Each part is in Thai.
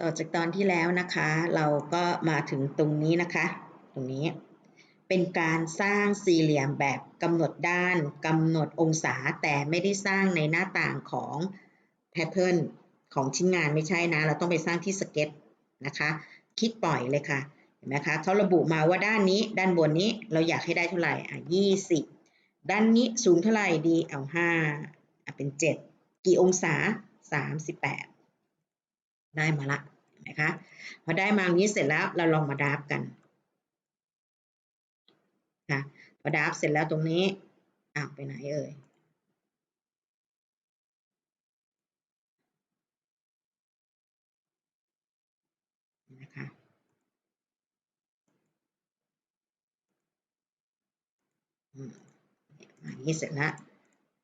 ต่อจากตอนที่แล้วนะคะ เราก็มาถึงตรงนี้นะคะ ตรงนี้ เป็นการสร้างสี่เหลี่ยมแบบกำหนดด้านกำหนดองศาแต่ไม่ได้สร้างในหน้าต่างของแพทเทิร์นของชิ้นงานไม่ใช่นะ เราต้องไปสร้างที่สเก็ตนะคะ คลิกปล่อยเลยค่ะเห็นไหมคะเขาระบุมาว่าด้านนี้ ด้านบนนี้เราอยากให้ได้เท่าไหร่อะยี่สิบด้านนี้สูงเท่าไหร่ดีเอาห้าอะเป็นเจ็ดกี่องศาสามสิบแปด ได้มาละนไหมคะพอได้มาอย่างนี้เสร็จแล้วเราลองมาดับกันค่ะพอดับเสร็จแล้วตรงนี้อ้าวไปไหนเอ่ยนะคะอืมอย่างนี้เสร็จแล้ว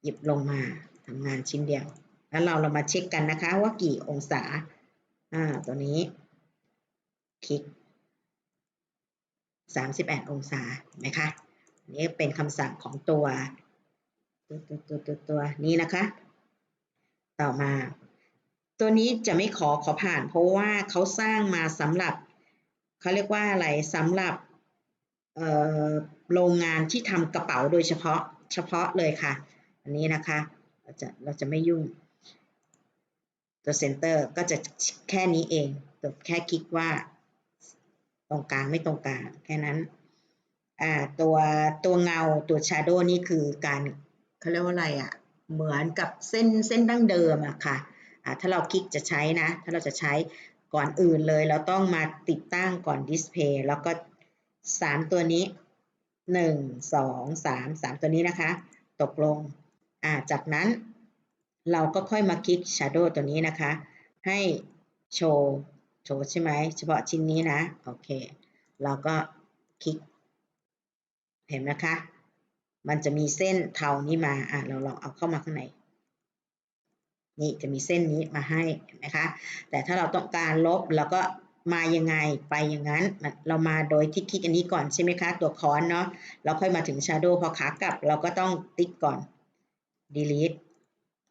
หยิบลงมาทำงานชิ้นเดียว แล้วเราเรามาเช็คกันนะคะว่ากี่องศา อ่าตัวนี้ คลิก 38 องศาเห็นไหมคะนี่เป็นคำสั่งของตัวตัวตัวตัวตัวตัวนี้นะคะ ต่อมา ตัวนี้จะไม่ขอขอผ่าน เพราะว่าเขาสร้างมาสำหรับเขาเรียกว่าอะไรสำหรับโรงงานที่ทำกระเป๋าโดยเฉพาะเฉพาะเลยค่ะ อันนี้นะคะ เราจะเราจะไม่ยุ่ง ตัวเซนเตอร์ก็จะแค่นี้เองตัวแค่คลิกว่าตรงกลางไม่ตรงกลางแค่นั้นอ่าตัวตัวเงาตัวชาโดว์นี่คือการเขาเรียกว่าอะไรอะ่ะเหมือนกับเส้นเส้นดั้งเดิมอะค่ะอ่าถ้าเราคลิกจะใช้นะ ถ้าเราจะใช้ก่อนอื่นเลย เราต้องมาติดตั้งก่อนดิสเพย์แล้วก็สามตัวนี้หนึ่งสองสามสามตัวนี้นะคะ ตกลงอ่าจากนั้น เราก็ค่อยมาคลิก Shadow ตัวนี้นะคะ ให้โชว์โชว์ใช่ไหมเฉพาะชิ้นนี้นะ โอเค เราก็คลิก เห็นไหมคะ มันจะมีเส้นเทานี้มา อะ เราลองเอาเข้ามาข้างใน นี่จะมีเส้นนี้มาให้ เห็นไหมคะ แต่ถ้าเราต้องการลบเราก็มายังไงไปอย่างนั้น เรามาโดยที่คลิกอันนี้ก่อนใช่ไหมคะ ตัวค้อนเนาะเราค่อยมาถึง Shadow พอขากลับ เราก็ต้องติ๊กก่อน delete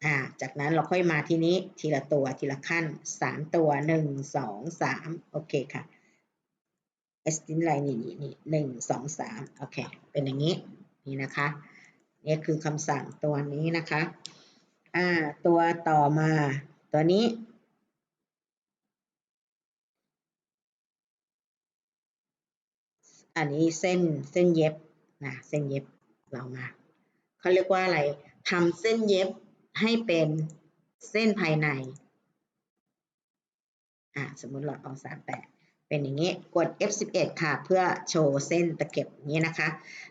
อ่าจากนั้นเราค่อยมาที่นี้ทีละตัวทีละขั้นสามตัวหนึ่งสองสามโอเคค่ะเอสตินไลน์นี่นี่นี่หนึ่งสองสามโอเค เป็นอย่างนี้ นี่นะคะ นี่คือคำสั่งตัวนี้นะคะ อ่า ตัวต่อมา ตัวนี้ อันนี้เส้น เส้นเย็บ นะ เส้นเย็บ เรามา เขาเรียกว่าอะไร ทำเส้นเย็บ ให้เป็นเส้นภายใน อ่าสมมุติเราเอาสามแปดเป็นอย่างนี้ กด F11 ค่ะ เพื่อโชว์เส้นตะเข็บนี้นะคะ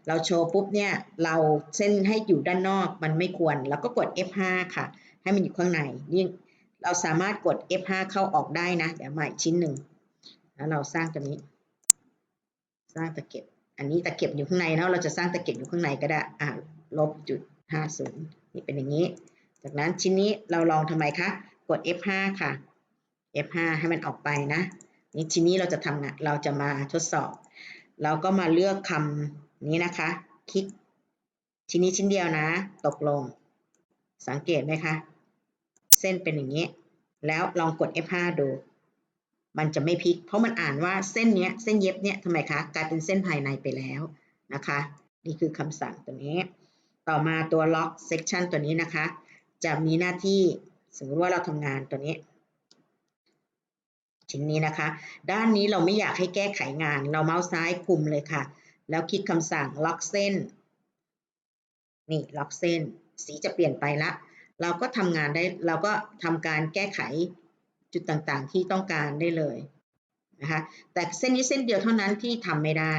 เราโชว์ปุ๊บเนี่ย เราเส้นให้อยู่ด้านนอก มันไม่ควรเราก็กด F5 ค่ะ ให้มันอยู่ข้างใน นี่เราสามารถกด F5 เข้าออกได้นะ เดี๋ยวมาอีกชิ้นหนึ่ง แล้วเราสร้างตัวนี้ สร้างตะเข็บ อันนี้ตะเข็บอยู่ข้างในเนาะ เราจะสร้างตะเข็บอยู่ข้างในก็ได้ อ่าลบจุดห้าศูนย์นี่เป็นอย่างนี้ จากนั้นชิ้นนี้เราลองทำไมคะ กด F5 ค่ะ F5 ให้มันออกไปนะ นี่ชิ้นนี้เราจะทำงานเราจะมาทดสอบ เราก็มาเลือกคำนี้นะคะ คลิก ชิ้นนี้ชิ้นเดียวนะ ตกลง สังเกตไหมคะ เส้นเป็นอย่างนี้ แล้วลองกด F5 ดู มันจะไม่พลิก เพราะมันอ่านว่าเส้นเนี้ย เส้นเย็บเนี้ยทำไมคะ กลายเป็นเส้นภายในไปแล้วนะคะ นี่คือคำสั่งตัวนี้ ต่อมาตัว lock section ตัวนี้นะคะ จะมีหน้าที่สมมติว่าเราทำงานตัวนี้ ชิ้นนี้นะคะ ด้านนี้เราไม่อยากให้แก้ไขงาน เราเมาส์ซ้ายคุมเลยค่ะ แล้วคลิกคำสั่งล็อกเส้น นี่ล็อกเส้น สีจะเปลี่ยนไปละ เราก็ทำงานได้ เราก็ทำการแก้ไขจุดต่างๆ ที่ต้องการได้เลยนะคะ แต่เส้นนี้เส้นเดียวเท่านั้นที่ทำไม่ได้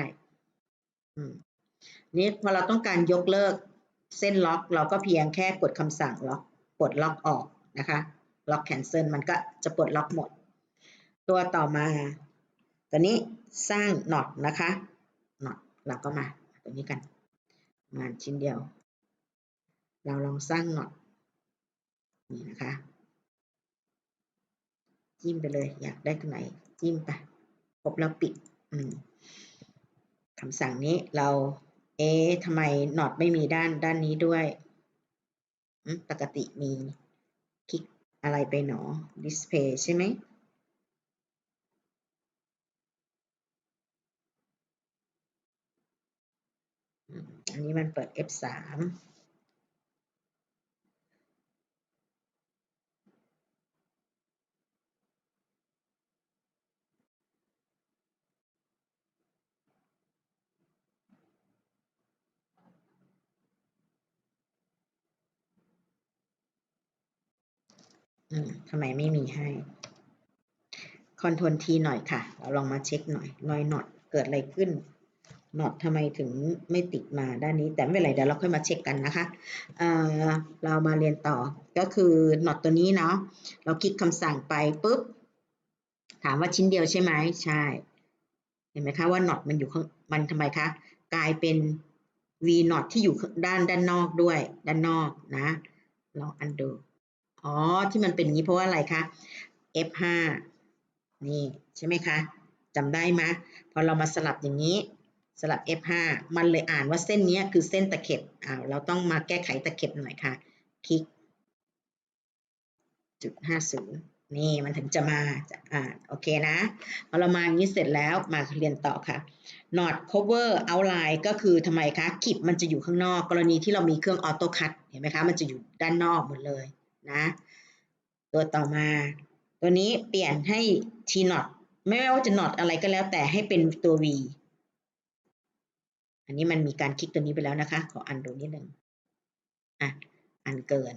นี่พอเราต้องการยกเลิกเส้นล็อก เราก็เพียงแค่กดคำสั่งล็อก ดล็อกออกนะคะล็อกแคนเซิลมันก็จะปลดล็อกหมด ตัวต่อมาตัวนี้สร้างน็อตนะคะน็อตเราก็มาตัวนี้กัน งานชิ้นเดียว เราลองสร้างน็อตนี่นะคะ จิ้มไปเลยอยากได้ตัวไหนจิ้มไปครบแล้วปิดคำสั่งนี้เราเอ๊ะทำไมน็อตไม่มีด้านด้านนี้ด้วย ปกติมีคลิกอะไรไปหนอ display ใช่ไหมอันนี้มันเปิด F3 ทำไมไม่มีให้ คอนโทรลทีหน่อยค่ะ เราลองมาเช็คหน่อยรอยน็อตเกิดอะไรขึ้นน็อตทำไมถึงไม่ติดมาด้านนี้ แต่ไม่เป็นไรเดี๋ยวเราค่อยมาเช็คกันนะคะเเรามาเรียนต่อก็คือน็อตตัวนี้เนาะเราคลิกคำสั่งไปปุ๊บ ถามว่าชิ้นเดียวใช่ไหมใช่ เห็นไหมคะว่าน็อตมันอยู่ข้างมันทำไมคะกลายเป็น V น็อตที่อยู่ด้านด้านนอกด้วย ด้านนอกนะลองอันดู อ๋อ ที่มันเป็นอย่างนี้เพราะว่าอะไรคะ F5 นี่ใช่ไหมคะจำได้ไหมพอเรามาสลับอย่างนี้สลับ F5 มันเลยอ่านว่าเส้นนี้คือเส้นตะเข็บอ่าวเราต้องมาแก้ไขตะเข็บหน่อยค่ะ คลิกจุดห้าศูนย์นี่มันถึงจะมาอ่านโอเคนะพอเรามาอย่างนี้เสร็จแล้วมาเรียนต่อค่ะ not cover outline ก็คือทำไมคะคลิปมันจะอยู่ข้างนอก กรณีที่เรามีเครื่องออโต้คั t เห็นไหมคะ มันจะอยู่ด้านนอกหมดเลย นะ ตัวต่อมา ตัวนี้เปลี่ยนให้ t not ไม่ว่าจะ not อะไรก็แล้วแต่ให้เป็นตัว v อันนี้มันมีการคลิกตัวนี้ไปแล้วนะคะ ขออันดูนิดหนึ่งอะ อันเกิน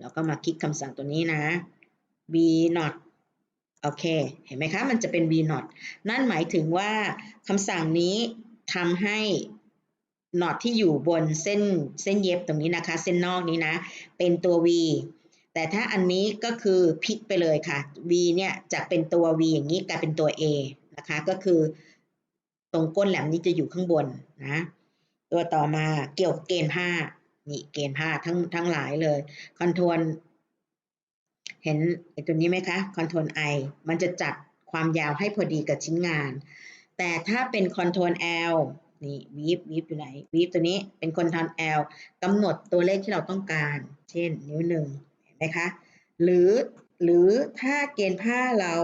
แล้วก็มาคลิกคำสั่งตัวนี้นะ v not โอเค เห็นไหมคะ มันจะเป็น v not นั่นหมายถึงว่าคำสั่งนี้ทำให้ not ที่อยู่บนเส้นเส้นเย็บตรงนี้นะคะ เส้นนอกนี้นะ เป็นตัว v แต่ถ้าอันนี้ก็คือพลิกไปเลยค่ะ v เนี่ยจะเป็นตัว v อย่างนี้กลายเป็นตัว a นะคะก็คือ ตรงก้นแหลมนี้จะอยู่ข้างบนนะตัวต่อมาเกี่ยวกับเกณฑ์ผ้านี่เกณฑ์ผ้าทั้งทั้งหลายเลยคอนโทรลเห็นไอ้ตัวนี้ไหมคะคอนโทรล I มันจะจัดความยาวให้พอดีกับชิ้นงาน แต่ถ้าเป็นคอนโทรล L นี่วีฟวีฟอยู่ไหนวีฟตัวนี้เป็นคอนโทรล L กำหนดตัวเลขที่เราต้องการ เช่น นิ้วหนึ่ง นไหมคะหรือหรือถ้าเกณฑ์ผ้าเรา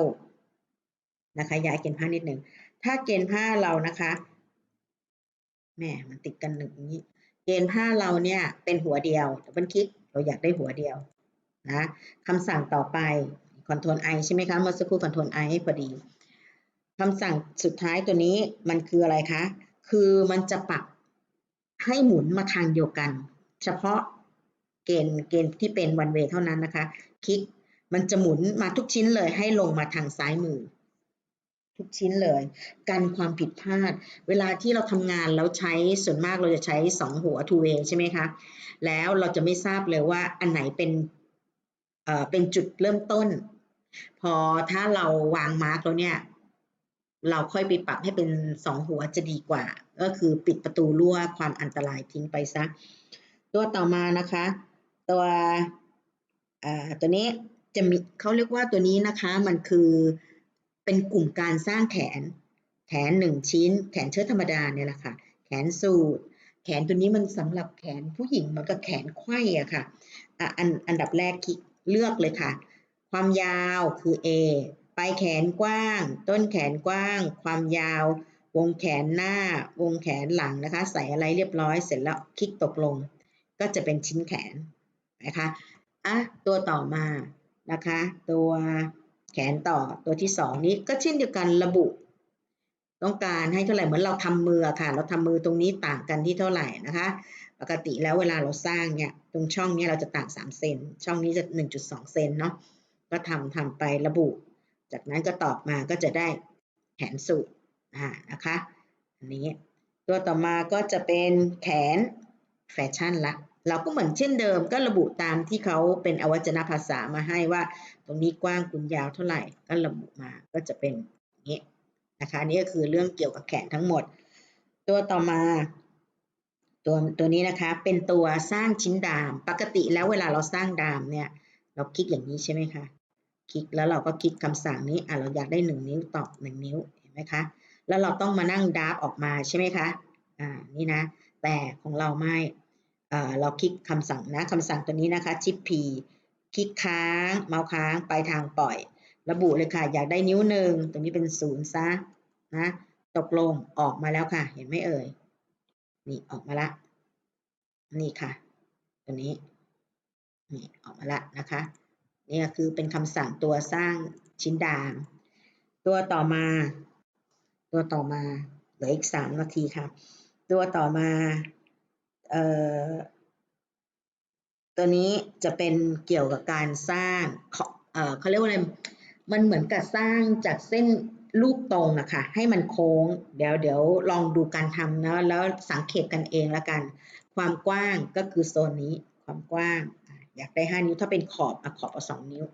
นะคะย้ายเกณฑ์ผ้านิดหนึ่งถ้าเกณฑ์ผ้าเรานะคะแม่มันติดกันหนึ่งนี้ เกณฑ์ผ้าเราเนี่ยเป็นหัวเดียวดับเบิลคลิกเราอยากได้หัวเดียวนะคำสั่งต่อไปคอนโทรล I ใช่ไหมคะเมื่อสักครู่คอนโทรล I ให้พอดีคำสั่งสุดท้ายตัวนี้มันคืออะไรคะ คือมันจะปรับให้หมุนมาทางเดียวกัน เฉพาะ กณฑ์เกณฑ์ที่เป็นวันเวเท่านั้นนะคะคลิกมันจะหมุนมาทุกชิ้นเลยให้ลงมาทางซ้ายมือ ทุกชิ้นเลยกันความผิดพลาด เวลาที่เราทำงานแล้วใช้ส่วนมากเราจะใช้สองหัว two way ใช่ไหมคะ แล้วเราจะไม่ทราบเลยว่าอันไหนเป็นเอ่อเป็นจุดเริ่มต้น พอถ้าเราวางมาร์กแล้วเนี่ยเราค่อยไปปรับให้เป็นสองหัวจะดีกว่า ก็คือปิดประตูรั่วความอันตรายทิ้งไปซะ ตัวต่อมานะคะ ตัวตัวนี้จะมีเขาเรียกว่าตัวนี้นะคะมันคือเป็นกลุ่มการสร้างแขน แขนหนึ่งชิ้น แขนเชิ้ตธรรมดาเนี่ยแหละค่ะ แขนสูทแขนตัวนี้มันสำหรับแขนผู้หญิงมันก็แขนไขว้อะค่ะอะอันอันดับแรกคลิกเลือกเลยค่ะ ความยาวคือ A ปลายแขนกว้าง ต้นแขนกว้าง ความยาว วงแขนหน้า วงแขนหลังนะคะ ใส่อะไรเรียบร้อยเสร็จแล้วคลิกตกลง ก็จะเป็นชิ้นแขน นะคะอะตัวต่อมานะคะตัวแขนต่อตัวที่สองนี้ก็เช่นเดียวกันระบุ ต้องการให้เท่าไหร่เหมือนเราทำมือค่ะ เราทำมือตรงนี้ต่างกันที่เท่าไหร่นะคะ ปกติแล้วเวลาเราสร้างเนี่ยตรงช่องนี้เราจะต่าง3เซนช่องนี้จะ 1.2เซนเนาะก็ทำทำไประบุ จากนั้นก็ตอบมาก็จะได้แขนสูตรนะคะอันนี้ตัวต่อมาก็จะเป็นแขนแฟชั่นละ เราก็เหมือนเช่นเดิมก็ระบุตามที่เขาเป็นอวัจนภาษามาให้ว่า ตรงนี้กว้างคุณยาวเท่าไหร่ก็ระบุมาก็จะเป็นอย่างนี้นะคะนี่ก็คือเรื่องเกี่ยวกับแขนทั้งหมด ตัวต่อมาตัวตัวนี้นะคะเป็นตัวสร้างชิ้นดาม ปกติแล้วเวลาเราสร้างดามเนี่ย เราคลิกอย่างนี้ใช่ไหมคะคลิกแล้วเราก็คลิกคำสั่งนี้อะเราอยากได้หนึ่งนิ้วตอบหนึ่งนิ้วเห็นไหมคะแล้วเราต้องมานั่งดาบออกมาใช่ไหมคะอ่านี่นะ แต่ของเราไม่ เราคลิกคำสั่งนะคำสั่งตัวนี้นะคะชิป P คลิกค้าง เมาส์ค้างไปทางปล่อย ระบุเลยค่ะ อยากได้นิ้วหนึ่งตรงนี้เป็นศูนย์ซะนะตกลงออกมาแล้วค่ะ เห็นไหมเอ่ยนี่ออกมาละ นี่ค่ะ ตัวนี้นี่ออกมาละนะคะนี่คือเป็นคำสั่งตัวสร้างชิ้นดาม ตัวต่อมา ตัวต่อมาเหลืออีกสามนาทีค่ะ ตัวต่อมา ตัวนี้จะเป็นเกี่ยวกับการสร้างเอ่อเขาเรียกว่าอะไร มันเหมือนกับสร้างจากเส้นรูปตรงอะค่ะ ให้มันโค้ง เดี๋ยวเดี๋ยวลองดูการทำนะแล้วสังเกตกันเองละกัน ความกว้างก็คือโซนนี้ ความกว้าง อยากได้ 5 นิ้ว ถ้าเป็นขอบอะขอบเอา2นิ้ว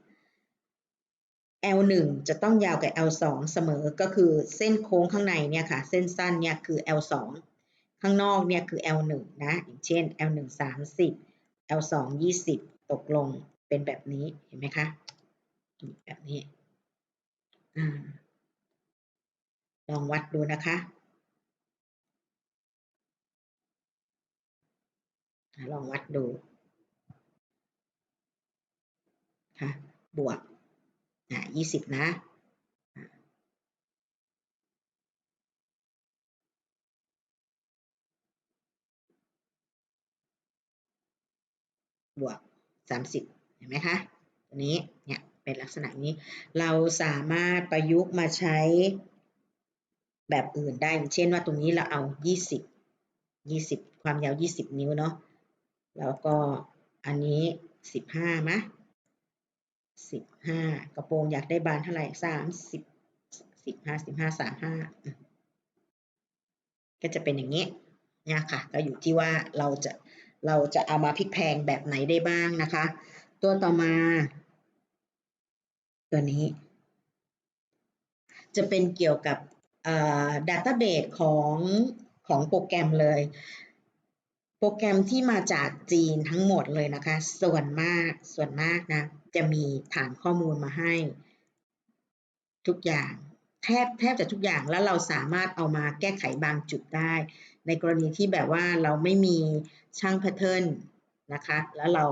L1 จะต้องยาวกับ L2 เสมอ ก็คือเส้นโค้งข้างในเนี่ยค่ะ เส้นสั้นเนี่ยคือ L2 ข้างนอกเนี่ยคือ L1 นะ อย่างเช่น L1 30 L2 20 ตกลงเป็นแบบนี้ เห็นไหมคะ แบบนี้อลองวัดดูนะคะ ลองวัดดู ค่ะ บวก อะยี่สิบนะ บวกสามสิบเห็นไหมคะตัวนี้เนี่ยเป็นลักษณะนี้ เราสามารถประยุกต์มาใช้แบบอื่นได้ เช่นว่าตรงนี้เราเอายี่สิบยี่สิบความยาวยี่สิบนิ้วเนาะ แล้วก็อันนี้สิบห้ามะสิบห้ากระโปรงอยากได้บานเท่าไหร่สามสิบสิบห้าสิบห้าสามห้าก็จะเป็นอย่างนี้เนี่ยค่ะ ก็อยู่ที่ว่าเราจะ เราจะเอามาพลิกแพงแบบไหนได้บ้างนะคะ ตัวต่อมา ตัวนี้ จะเป็นเกี่ยวกับดัตต้าเบสของของโปรแกรมเลย โปรแกรมที่มาจากจีนทั้งหมดเลยนะคะ ส่วนมากส่วนมากนะ จะมีฐานข้อมูลมาให้ ทุกอย่างแทบแทบจะทุกอย่างแล้วเราสามารถเอามาแก้ไขบางจุดได้ ในกรณีที่แบบว่าเราไม่มีช่างแพทเทิร์นนะคะ แล้วเรา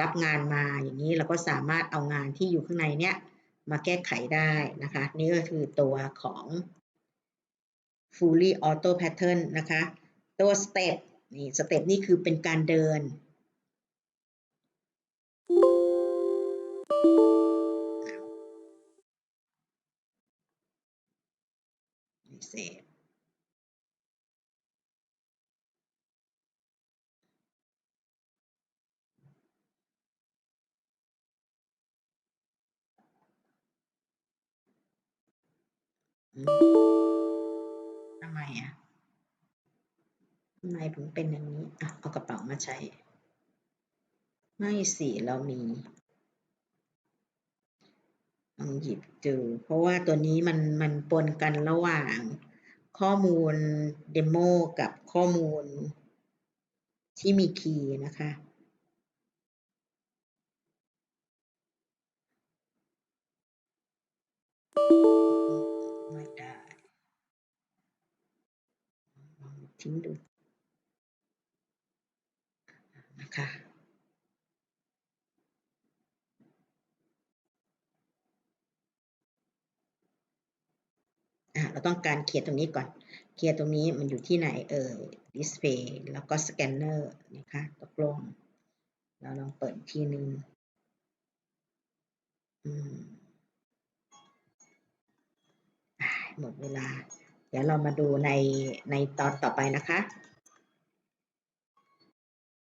รับงานมาอย่างนี้เราก็สามารถเอางานที่อยู่ข้างในเนี้ยมาแก้ไขได้นะคะ นี่ก็คือตัวของ fully auto pattern นะคะ ตัว step นี่สเต็ปนี่คือเป็นการเดินเทำไมอะทำไมถึงเป็นอย่างนี้อะเอากระเป๋ามาใช้ ไม่สิเรามีลองหยิบดูเพราะว่าตัวนี้มันมันปนกันระหว่างข้อมูลเดโมกับข้อมูลที่มีคีย์นะคะไม่ ทิ้งดูนะคะอะเราต้องการเคลียร์ตรงนี้ก่อน เคลียร์ตรงนี้มันอยู่ที่ไหนเอ่ย display แล้วก็สแกนเนอร์นะคะตกลง เราลองเปิดทีนึงหมดเวลา เดี๋ยวเรามาดูในในตอนต่อไปนะคะ